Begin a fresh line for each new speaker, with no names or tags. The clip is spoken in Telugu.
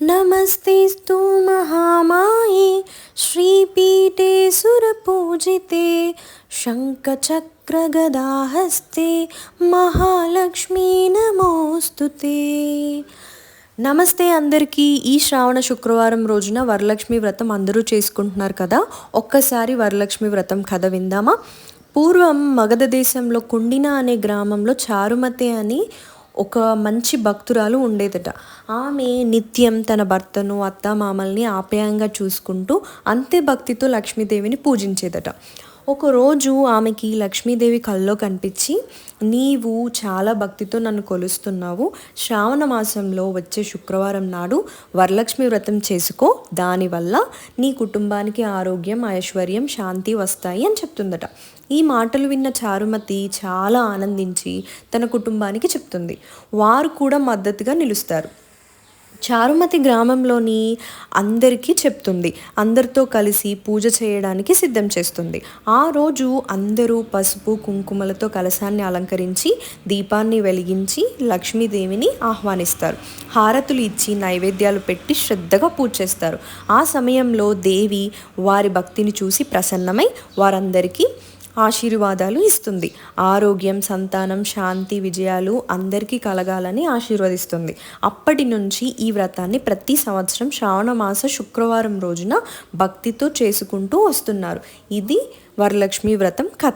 नमस्तेस्तु महामाये श्रीपीठे सुरपूजिते शङ्खचक्रगदाहस्ते महालक्ष्मी नमोऽस्तु ते నమస్తే అందరికీ ఈ శ్రావణ శుక్రవారం రోజున వరలక్ష్మి వ్రతం అందరూ చేసుకుంటున్నారు కదా ఒక్కసారి వరలక్ష్మి వ్రతం కథ విందామా పూర్వం మగధ దేశంలో కుండిన అనే గ్రామంలో చారుమతి అని ఒక మంచి భక్తురాలు ఉండేదట. ఆమె నిత్యం తన భర్తను అత్త మామల్ని ఆప్యాయంగా చూసుకుంటూ అంతే భక్తితో లక్ష్మీదేవిని పూజించేదట. ఒకరోజు ఆమెకి లక్ష్మీదేవి కల్లో కనిపించి నీవు చాలా భక్తితో నన్ను కొలుస్తున్నావు. శ్రావణ మాసంలో వచ్చే శుక్రవారం నాడు వరలక్ష్మి వ్రతం చేసుకో. దానివల్ల నీ కుటుంబానికి ఆరోగ్యం ఐశ్వర్యం శాంతి వస్తాయి అని చెప్తుందట. ఈ మాటలు విన్న చారుమతి చాలా ఆనందించి తన కుటుంబానికి చెప్తుంది. వారు కూడా మద్దతుగా నిలుస్తారు. చారుమతి గ్రామంలోని అందరికీ చెప్తుంది. అందరితో కలిసి పూజ చేయడానికి సిద్ధం చేస్తుంది. ఆ రోజు అందరూ పసుపు కుంకుమలతో కలశాన్ని అలంకరించి దీపాన్ని వెలిగించి లక్ష్మీదేవిని ఆహ్వానిస్తారు. హారతులు ఇచ్చి నైవేద్యాలు పెట్టి శ్రద్ధగా పూజ చేస్తారు. ఆ సమయంలో దేవి వారి భక్తిని చూసి ప్రసన్నమై వారందరికీ ఆశీర్వాదాలు ఇస్తుంది. ఆరోగ్యం సంతానం శాంతి విజయాలు అందరికీ కలగాలని ఆశీర్వదిస్తుంది. అప్పటి నుంచి ఈ వ్రతాన్ని ప్రతి సంవత్సరం శ్రావణ మాస శుక్రవారం రోజున భక్తితో చేసుకుంటూ వస్తున్నారు. ఇది వరలక్ష్మి వ్రతం కథ.